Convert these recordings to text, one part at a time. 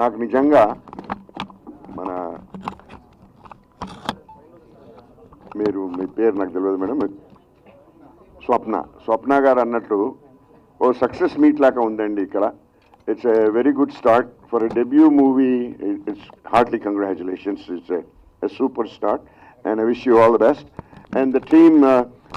నాకు నిజంగా మన మీరు మీ పేరు నాకు తెలియదు మేడం. స్వప్న స్వప్న గారు అన్నట్టు ఓ సక్సెస్ మీట్ లాగా ఉందండి ఇక్కడ. It's a very good start for a debut movie it's heartily congratulations it's a super start and I wish you all the best and the team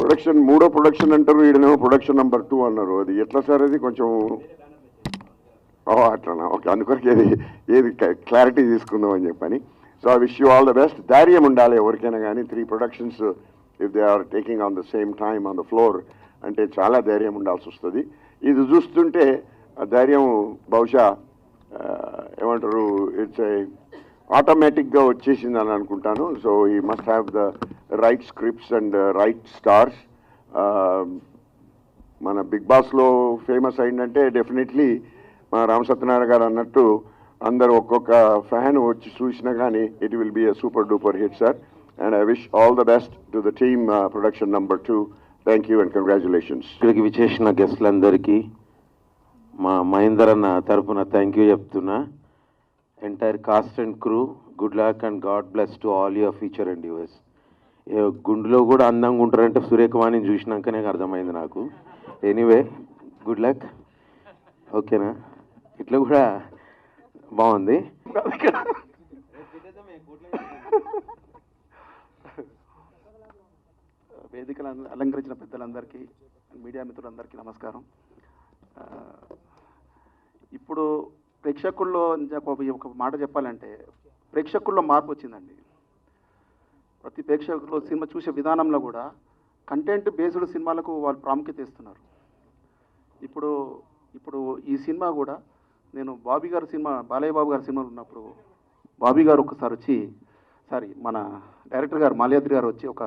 production మూడో ప్రొడక్షన్ అంటారు ఈడనేమో production number two అన్నారు. అది ఎట్లా sir అది? కొంచెం అట్లనా okay అందుకొరకు ఏది ఏది క్లారిటీ తీసుకుందాం అని చెప్పని. So I wish you all the best ధైర్యం ఉండాలి ఎవరికైనా కానీ three productions if they are taking on the same time on the floor అంటే చాలా ధైర్యం ఉండాల్సి వస్తుంది. ఇది చూస్తుంటే ధైర్యం బహుశా ఏమంటారు ఇట్స్ ఆటోమేటిక్గా వచ్చేసింది అని అనుకుంటాను. సో ఈ must have the right scripts and right stars మన బిగ్ బాస్లో ఫేమస్ అయిందంటే డెఫినెట్లీ మా రామసత్యనారాయణ గారు అన్నట్టు అందరు ఒక్కొక్క ఫ్యాన్ వచ్చి చూసినా కానీ it will be a super duper hit sir and I wish all the best to the team production number two thank you and congratulations ఇక్కడికి విచేసిన గెస్ట్లందరికీ మా మహేందర్ అన్న తరఫున థ్యాంక్ యూ చెప్తున్నా. Entire cast and crew good luck and God bless to all your future and US గుండెలో కూడా అందంగా ఉంటారంటే సురేఖవాణిని చూసినాకనే అర్థమైంది నాకు. ఎనీవే గుడ్ లక్ ఓకేనా ఇట్లా కూడా బాగుంది. వేదికలు అలంకరించిన పెద్దలందరికీ మీడియా మిత్రులందరికీ నమస్కారం. ఇప్పుడు ప్రేక్షకుల్లో ఒక ఒక మాట చెప్పాలంటే ప్రేక్షకుల్లో మార్పు వచ్చిందండి. ప్రతి ప్రేక్షకులు సినిమా చూసే విధానంలో కూడా కంటెంట్ బేస్డ్ సినిమాలకు వాళ్ళు ప్రాముఖ్యత ఇస్తున్నారు. ఇప్పుడు ఇప్పుడు ఈ సినిమా కూడా నేను బాబీ గారు సినిమా బాలయ్య బాబు గారి సినిమాలో ఉన్నప్పుడు బాబీ గారు ఒకసారి వచ్చి సారీ మన డైరెక్టర్ గారు మాల్యాద్రి గారు వచ్చి ఒక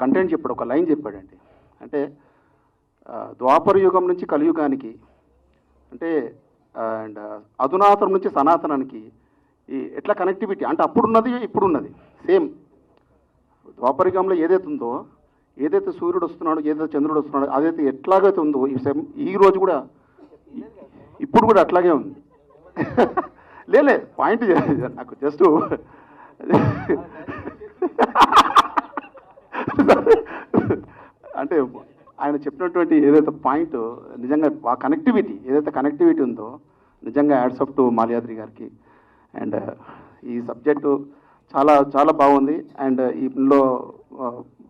కంటెంట్ చెప్పాడు ఒక లైన్ చెప్పాడండి. అంటే ద్వాపర యుగం నుంచి కలియుగానికి అంటే అండ్ అధునాతనం నుంచి సనాతనానికి ఈ ఎట్లా కనెక్టివిటీ అంటే అప్పుడున్నది ఇప్పుడున్నది సేమ్. ద్వాపరికంలో ఏదైతే ఉందో ఏదైతే సూర్యుడు వస్తున్నాడో ఏదైతే చంద్రుడు వస్తున్నాడో అదైతే ఎట్లాగైతే ఉందో ఈ సేమ్ ఈ రోజు కూడా ఇప్పుడు కూడా అట్లాగే ఉంది. లేలే పాయింట్ నాకు జస్ట్ అంటే ఆయన చెప్పినటువంటి ఏదైతే పాయింట్ నిజంగా ఆ కనెక్టివిటీ ఏదైతే కనెక్టివిటీ ఉందో నిజంగా యాడ్సప్ టు మాల్యాద్రి గారికి. అండ్ ఈ సబ్జెక్టు చాలా చాలా బాగుంది. అండ్ ఇందులో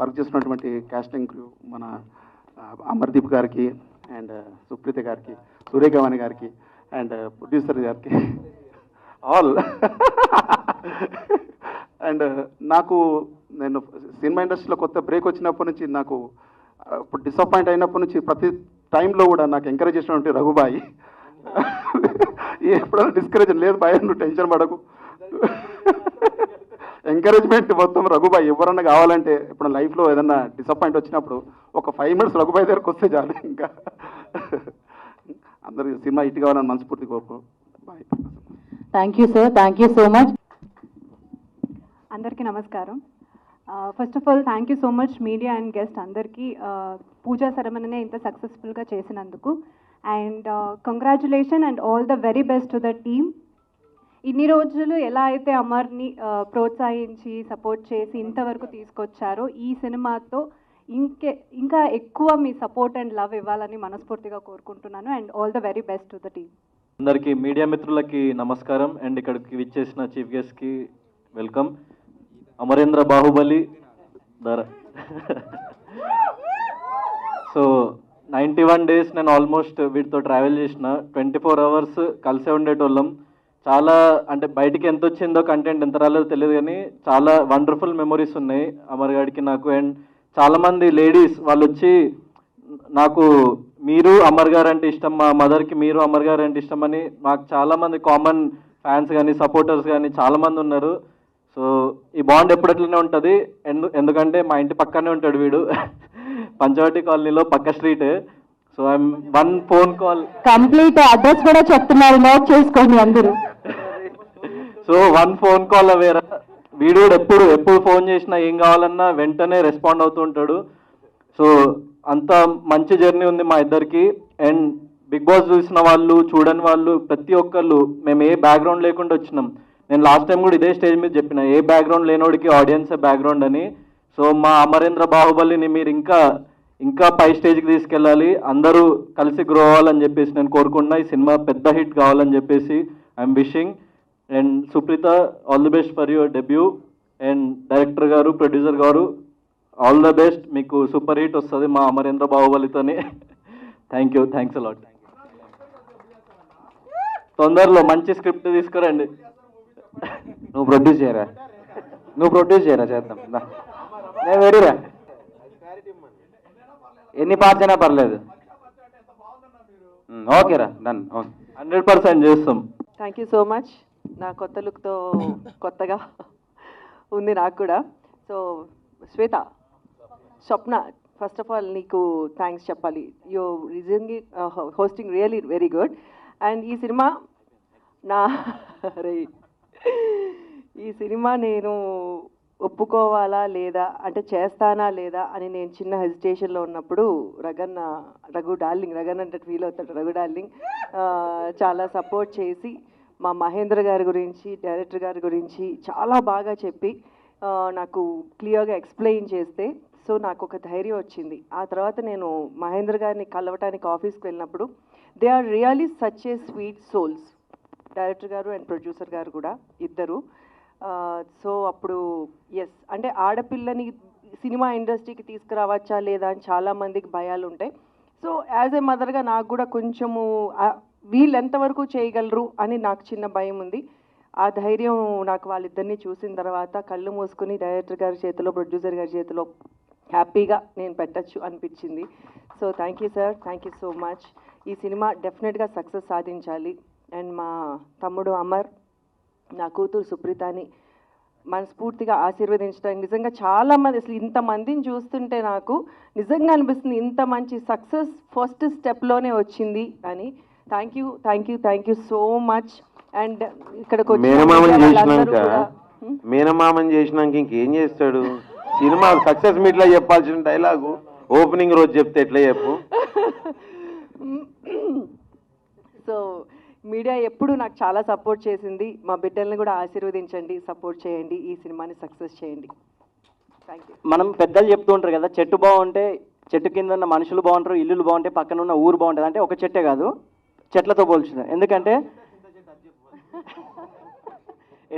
వర్క్ చేసినటువంటి క్యాస్టింగ్ క్రూ మన అమర్దీప్ గారికి అండ్ సుప్రీత గారికి సూర్యగవాణి గారికి అండ్ ప్రొడ్యూసర్ గారికి ఆల్ అండ్ నాకు నేను సినిమా ఇండస్ట్రీలో కొత్త బ్రేక్ వచ్చినప్పటి నుంచి నాకు ఇప్పుడు డిసప్పాయింట్ అయినప్పటి నుంచి ప్రతి టైంలో కూడా నాకు ఎంకరేజ్ చేసినటువంటి రఘుబాయి. ఎప్పుడైనా డిస్కరేజ్ లేదు బాయ్ నువ్వు టెన్షన్ పడకు. ఎంకరేజ్మెంట్ మొత్తం రఘుబాయ్. ఎవరన్నా కావాలంటే ఇప్పుడు లైఫ్లో ఏదన్నా డిసప్పాయింట్ వచ్చినప్పుడు ఒక ఫైవ్ మినిట్స్ రఘుబాయ్ దగ్గరకు వస్తే చాలు ఇంకా. అందరికి సినిమా ఇటు కావాలని మనస్ఫూర్తి కోరుకో bye. Thank you sir thank you so much అందరికీ నమస్కారం. First of all thank you so much media and guest అందరికీ పూజా సెరమనీని ఇంత సక్సెస్ఫుల్గా చేసినందుకు. And congratulation and all the very best to the team ఇన్ని రోజులు ఎలా అయితే అమర్ని ప్రోత్సహించి సపోర్ట్ చేసి ఇంతవరకు తీసుకొచ్చారో ఈ సినిమాతో ఇంకే ఇంకా ఎక్కువ మీ సపోర్ట్ అండ్ లవ్ ఇవ్వాలని మనస్ఫూర్తిగా కోరుకుంటున్నాను and all the very best to the team అందరికీ మీడియా మిత్రులకి నమస్కారం అండ్ ఇక్కడికి విచ్చేసిన చీఫ్ గెస్ట్కి వెల్కమ్ అమరేంద్ర బాహుబలి ధర. సో నైంటీ వన్ డేస్ నేను ఆల్మోస్ట్ వీటితో ట్రావెల్ చేసిన. ట్వంటీ ఫోర్ అవర్స్ కలిసే ఉండేటోళ్ళం. చాలా అంటే బయటికి ఎంత వచ్చిందో కంటెంట్ ఎంత రాలేదో తెలియదు కానీ చాలా వండర్ఫుల్ మెమొరీస్ ఉన్నాయి అమర్గాడికి నాకు అండ్ చాలామంది లేడీస్ వాళ్ళు వచ్చి నాకు మీరు అమర్ గారు అంటే ఇష్టం మా మదర్కి మీరు అమర్ గారు అంటే ఇష్టం అని మాకు చాలామంది కామన్ ఫ్యాన్స్ కానీ సపోర్టర్స్ కానీ చాలామంది ఉన్నారు. సో ఈ బాండ్ ఎప్పుడట్లనే ఉంటుంది? ఎందు ఎందుకంటే మా ఇంటి పక్కనే ఉంటాడు వీడు. పంచవటి కాలనీలో పక్క street. So I'm one phone call. Complete address కూడా చెప్తున్నారు. నోట్ చేసుకోండి అందరూ. సో వన్ ఫోన్ కాల్ అవేరా. వీడు ఎప్పుడు ఎప్పుడు ఫోన్ చేసినా ఏం కావాలన్నా వెంటనే రెస్పాండ్ అవుతూ ఉంటాడు. సో అంత మంచి జర్నీ ఉంది మా ఇద్దరికి. అండ్ బిగ్ బాస్ చూసిన వాళ్ళు చూడని వాళ్ళు ప్రతి ఒక్కళ్ళు మేము ఏ బ్యాక్గ్రౌండ్ లేకుండా వచ్చినాం. నేను లాస్ట్ టైం కూడా ఇదే స్టేజ్ మీద చెప్పిన ఏ బ్యాక్గ్రౌండ్ లేనోడికి ఆడియన్సే బ్యాక్గ్రౌండ్ అని. సో మా అమరేంద్ర బాహుబలిని మీరు ఇంకా ఇంకా పై స్టేజ్కి తీసుకెళ్ళాలి. అందరూ కలిసి గ్రో అవ్వాలని చెప్పేసి నేను కోరుకుంటున్నా. ఈ సినిమా పెద్ద హిట్ కావాలని చెప్పేసి I'm wishing and Supreetha all the best for your debut and director గారు ప్రొడ్యూసర్ గారు ఆల్ ద బెస్ట్ మీకు సూపర్ హిట్ వస్తుంది మా Amarendra బాహుబలితోని. Thank you thanks a lot తొందరలో మంచి స్క్రిప్ట్ తీసుకురండి. నువ్వు ప్రొడ్యూస్ చేయరా? నువ్వు ప్రొడ్యూస్ చేయరా? చేద్దాం. నేను రెడీరా ఎన్ని పార్ట్స్ అయినా పర్లేదు. ఓకేరా. డన్ ఓకే హండ్రెడ్ పర్సెంట్ చేస్తాం. థ్యాంక్ యూ సో మచ్ నా కొత్త లుక్తో కొత్తగా ఉంది నాకు కూడా. So Shweta Swapna first of all నీకు థ్యాంక్స్ చెప్పాలి. You recently hosting really very good and ఈ సినిమా నా అరే ఈ సినిమా నేను ఒప్పుకోవాలా లేదా అంటే చేస్తానా లేదా అని నేను చిన్న హెజిటేషన్లో ఉన్నప్పుడు రగన్న రఘు డార్లింగ్ రగన్ అంటే ఫీల్ అవుతాడు రఘు డార్లింగ్ uh, చాలా సపోర్ట్ చేసి మా మహేంద్ర గారి గురించి డైరెక్టర్ గారి గురించి చాలా బాగా చెప్పి నాకు క్లియర్గా ఎక్స్ప్లెయిన్ చేస్తే సో నాకు ఒక ధైర్యం వచ్చింది. ఆ తర్వాత నేను మహేంద్ర గారిని కలవటానికి ఆఫీస్కి వెళ్ళినప్పుడు they are really such a sweet souls. Director గారు అండ్ ప్రొడ్యూసర్ గారు కూడా ఇద్దరు. సో అప్పుడు ఎస్ అంటే ఆడపిల్లని సినిమా ఇండస్ట్రీకి తీసుకురావచ్చా లేదా అని చాలా మందికి భయాలు ఉంటాయి సో యాజ్ ఏ మదర్గా నాకు కూడా కొంచెము వీళ్ళు ఎంతవరకు చేయగలరు అని నాకు చిన్న భయం ఉంది. ఆ ధైర్యం నాకు వాళ్ళిద్దరిని చూసిన తర్వాత కళ్ళు మూసుకుని డైరెక్టర్ గారి చేతిలో ప్రొడ్యూసర్ గారి చేతిలో హ్యాపీగా నేను పెట్టచ్చు అనిపించింది. So thank you sir thank you so much ఈ సినిమా డెఫినెట్గా సక్సెస్ సాధించాలి. అండ్ మా తమ్ముడు అమర్ నా కూతురు సుప్రీతాని మనస్ఫూర్తిగా ఆశీర్వదించడానికి నిజంగా చాలామంది అసలు ఇంతమందిని చూస్తుంటే నాకు నిజంగా అనిపిస్తుంది ఇంత మంచి సక్సెస్ ఫస్ట్ స్టెప్లోనే వచ్చింది అని thank you thank you thank you so much and ఇక్కడికి మేనమామని చేసినాక? మేనమామని చేసినాక ఇంకేం చేస్తాడు? సినిమా సక్సెస్ మీట్లో చెప్పాల్సిన డైలాగు ఓపెనింగ్ రోజు చెప్తే ఎట్లా చెప్పు? సో మీడియా ఎప్పుడు నాకు చాలా సపోర్ట్ చేసింది. మా బిడ్డల్ని కూడా ఆశీర్వదించండి సపోర్ట్ చేయండి ఈ సినిమాని సక్సెస్ చేయండి. మనం పెద్దలు చెప్తూ ఉంటారు కదా చెట్టు బాగుంటే చెట్టు కింద ఉన్న మనుషులు బాగుంటారు ఇల్లులు బాగుంటే పక్కన ఉన్న ఊరు బాగుంటుంది. అంటే ఒక చెట్టే కాదు. చెట్లతో పోల్చుతారు ఎందుకంటే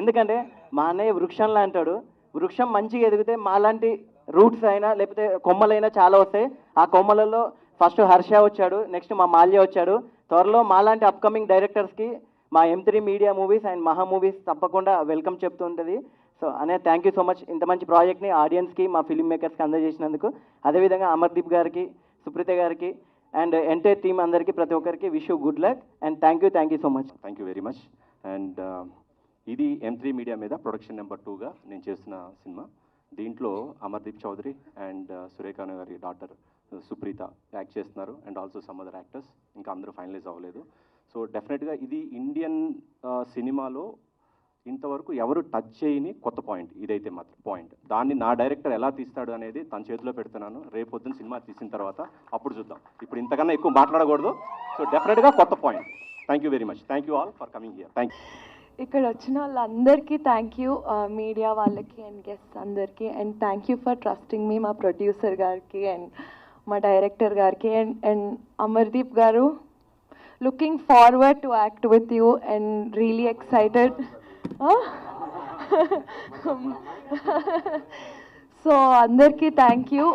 ఎందుకంటే మా అన్నయ్య వృక్షంలా అంటాడు. వృక్షం మంచిగా ఎదిగితే మాలాంటి రూట్స్ అయినా లేకపోతే కొమ్మలైనా చాలా వస్తాయి. ఆ కొమ్మలలో ఫస్ట్ హర్ష వచ్చాడు నెక్స్ట్ మా మాల్య వచ్చాడు. త్వరలో మాలాంటి అప్కమింగ్ డైరెక్టర్స్కి మా M three media movies and Maha movies తప్పకుండా వెల్కమ్ చెప్తుంటుంది సో అనే థ్యాంక్ యూ సో మచ్ ఇంత మంచి ప్రాజెక్ట్ని ఆడియన్స్కి మా ఫిలిం మేకర్స్కి అందజేసినందుకు. అదేవిధంగా అమర్దీప్ గారికి సుప్రీత గారికి అండ్ ఎంటైర్ టీమ్ అందరికీ ప్రతి ఒక్కరికి wish you good luck and thank you thank you so much thank you very much and ఇది ఎం త్రీ మీడియా మీద ప్రొడక్షన్ నెంబర్ టూగా నేను చేసిన సినిమా. దీంట్లో అమర్దీప్ చౌదరి అండ్ uh, సురేఖాన గారి డాటర్ uh, సుప్రీత యాక్ట్ చేస్తున్నారు and also some other actors ఇంకా అందరూ ఫైనలైజ్ అవ్వలేదు. సో డెఫినెట్గా ఇది ఇండియన్ uh, సినిమాలో ఇంతవరకు ఎవరు టచ్ చేయని కొత్త పాయింట్ ఇదైతే మాత్రం పాయింట్ దాన్ని నా డైరెక్టర్ ఎలా తీస్తాడు అనేది తన చేతిలో పెడుతున్నాను. రేపు సినిమా తీసిన తర్వాత అప్పుడు చూద్దాం. ఇప్పుడు ఇంతకన్నా ఎక్కువ మాట్లాడకూడదు. సో డెఫినెట్గా కొత్త point thank you very much thank you all for coming here thank you ఇక్కడ వచ్చిన వాళ్ళందరికీ థ్యాంక్ యూ మీడియా వాళ్ళకి అండ్ గెస్ట్ అందరికీ. And thank you for trusting me మా ప్రొడ్యూసర్ గారికి అండ్ మా డైరెక్టర్ గారికి. అండ్ అండ్ అమర్దీప్ గారు looking forward to act with you and really excited so అందరికీ thank you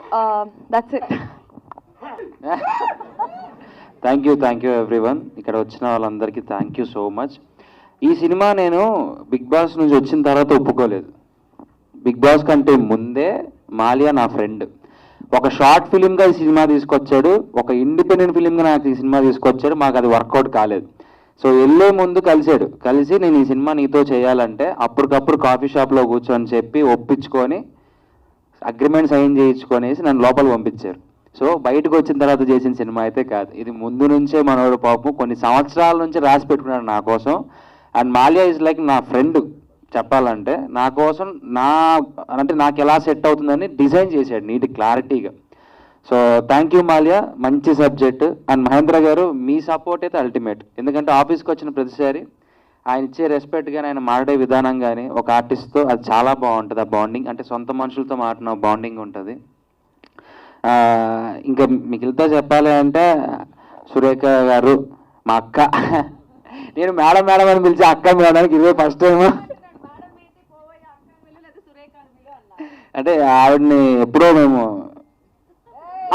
that's it thank you thank you everyone ఇక్కడ వచ్చిన వాళ్ళందరికీ థ్యాంక్ యూ సో మచ్ ఈ సినిమా నేను బిగ్ బాస్ నుంచి వచ్చిన తర్వాత ఒప్పుకోలేదు. బిగ్ బాస్ కంటే ముందే మాలియా నా ఫ్రెండ్ ఒక షార్ట్ ఫిలింగా ఈ సినిమా తీసుకొచ్చాడు. ఒక ఇండిపెండెంట్ ఫిలింగా నాకు ఈ సినిమా తీసుకొచ్చాడు. మాకు అది వర్కౌట్ కాలేదు. సో వెళ్ళే ముందు కలిసాడు కలిసి నేను ఈ సినిమా నీతో చేయాలంటే అప్పటికప్పుడు కాఫీ షాప్లో కూర్చొని చెప్పి ఒప్పించుకొని అగ్రిమెంట్ సైన్ చేయించుకొనేసి నన్ను లోపల పంపించారు. సో బయటకు వచ్చిన తర్వాత చేసిన సినిమా అయితే కాదు. ఇది ముందు నుంచే మనోడు పాపం కొన్ని సంవత్సరాల నుంచి రాసి పెట్టుకున్నాడు నా కోసం. అండ్ మాల్యా ఇస్ లైక్ నా ఫ్రెండ్ చెప్పాలంటే నా కోసం నా అంటే నాకు ఎలా సెట్ అవుతుందని డిజైన్ చేశాడు నీట్ క్లారిటీగా. So thank you Malya. మంచి సబ్జెక్ట్ అండ్ మహేంద్ర గారు మీ సపోర్ట్ అయితే అల్టిమేట్ ఎందుకంటే ఆఫీస్కి వచ్చిన ప్రతిసారి ఆయన ఇచ్చే రెస్పెక్ట్ కానీ ఆయన మాట్లాడే విధానం కానీ ఒక ఆర్టిస్ట్తో అది చాలా బాగుంటుంది ఆ బాండింగ్ అంటే సొంత మనుషులతో మాట్లాడిన బాండింగ్ ఉంటుంది. ఇంకా మిగిలితో చెప్పాలి అంటే సురేఖ గారు మా అక్క. నేను మేడం మేడం అని పిలిచి అక్క మేడానికి ఇదే ఫస్ట్ టైం అంటే ఆవిడని ఎప్పుడో మేము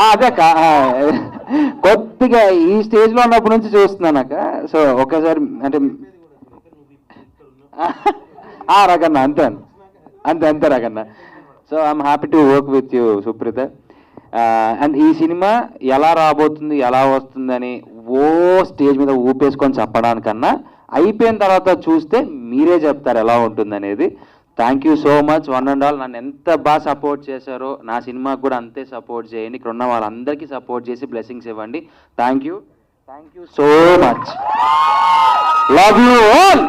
అదే అక్క కొద్దిగా ఈ స్టేజ్లో ఉన్నప్పటి నుంచి చూస్తున్నాను అక్క. సో ఒకేసారి అంటే ఆ, రకన్న అంతే అంతే అంతే రకన్న so I'm happy to work with you Supreetha and ఈ సినిమా ఎలా రాబోతుంది ఎలా వస్తుందని ఓ స్టేజ్ మీద ఊపేసుకొని చెప్పడానికన్నా అయిపోయిన తర్వాత చూస్తే మీరే చెప్తారు ఎలా ఉంటుంది అనేది thank you so much one and all నన్ను ఎంత బాగా సపోర్ట్ చేశారో నా సినిమా కూడా అంతే సపోర్ట్ చేయండి. ఇక్కడ ఉన్న వాళ్ళందరికీ సపోర్ట్ చేసి బ్లెస్సింగ్స్ ఇవ్వండి. Thank you thank you so much love you all